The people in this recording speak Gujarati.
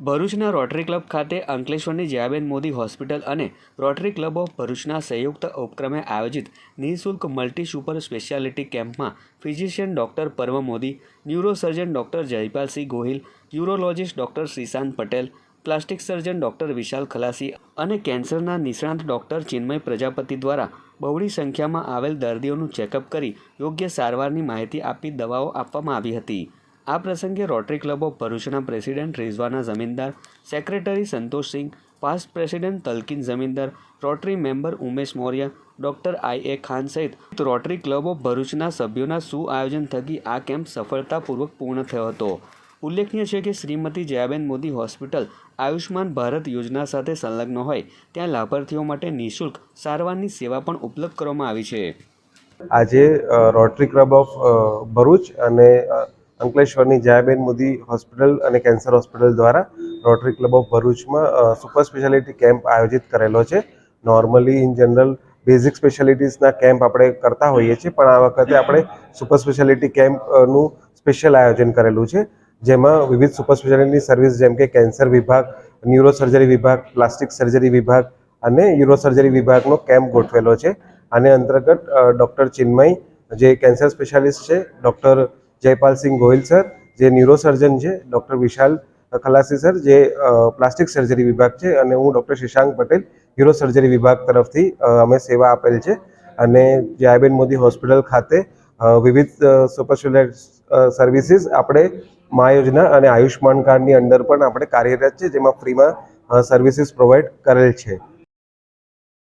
ભરૂચના રોટરી ક્લબ ખાતે અંકલેશ્વરની જયાબેન મોદી હોસ્પિટલ અને રોટરી ક્લબ ઓફ ભરૂચના સંયુક્ત ઉપક્રમે આયોજિત નિઃશુલ્ક મલ્ટી સુપર સ્પેશિયાલિટી કેમ્પમાં physician doctor Parv Modi, neurosurgeon doctor Jaypalsinh Gohil, urologist doctor Shrishant Patel, plastic surgeon doctor Vishal Khalasi અને કેન્સરના નિષ્ણાંત ડૉક્ટર ચિન્મય પ્રજાપતિ દ્વારા બહોળી સંખ્યામાં આવેલ દર્દીઓનું ચેકઅપ કરી યોગ્ય સારવારની માહિતી આપી દવાઓ આપવામાં આવી હતી. આ પ્રસંગે રોટરી ક્લબ ઓફ ભરૂચના president Rizwana Zamindar secretary Santoshsinh past president Talkin Zamindar Rotary member Umesh Maurya, doctor I A Khan સહિત રોટરી ક્લબ ઓફ ભરૂચના સભ્યોના સુઆયોજન થકી આ કેમ્પ સફળતાપૂર્વક પૂર્ણ થયો હતો. ઉલ્લેખનીય છે કે શ્રીમતી જયાબેન મોદી હોસ્પિટલ આયુષ્માન ભારત યોજના સાથે સંલગ્ન હોય ત્યાં લાભાર્થીઓ માટે નિઃશુલ્ક સારવારની સેવા પણ ઉપલબ્ધ કરવામાં આવી છે. આજે રોટરી ક્લબ ઓફ ભરૂચ અને અંકલેશ્વરની જયાબેન મોદી હોસ્પિટલ અને કેન્સર હોસ્પિટલ દ્વારા રોટરી ક્લબ ઓફ ભરૂચમાં સુપર સ્પેશિયાલિટી કેમ્પ આયોજિત કરેલો છે. નોર્મલી ઇન જનરલ બેઝિક સ્પેશિયાલિટીઝના કેમ્પ આપણે કરતા હોઈએ છીએ, પણ આ વખતે આપણે સુપર સ્પેશિયાલિટી કેમ્પનું સ્પેશિયલ આયોજન કરેલું છે, જેમાં વિવિધ સુપર સ્પેશિયાલિટી સર્વિસ જેમ કે કેન્સર વિભાગ, ન્યુરોસર્જરી વિભાગ, પ્લાસ્ટિક સર્જરી વિભાગ અને યુરોસર્જરી વિભાગનો કેમ્પ ગોઠવેલો છે. આને અંતર્ગત ડૉક્ટર ચિન્મય, જે કેન્સર સ્પેશિયાલિસ્ટ છે, ડૉક્ટર જયપાલસિંહ ગોહિલ સર, જે ન્યુરોસર્જન છે, ડૉક્ટર વિશાલ ખલાસી સર, જે પ્લાસ્ટિક સર્જરી વિભાગ છે અને હું ડૉક્ટર શશાંક પટેલ યુરોસર્જરી વિભાગ તરફથી અમે સેવા આપેલ છે. અને જયાબેન મોદી હોસ્પિટલ ખાતે વિવિધ સુપર સર્વિસીસ આપણે મા યોજના અને આયુષ્માન કાર્ડની અંદર પણ આપણે કાર્યરત છે, જેમાં ફ્રીમાં સર્વિસીસ પ્રોવાઈડ કરેલ છે.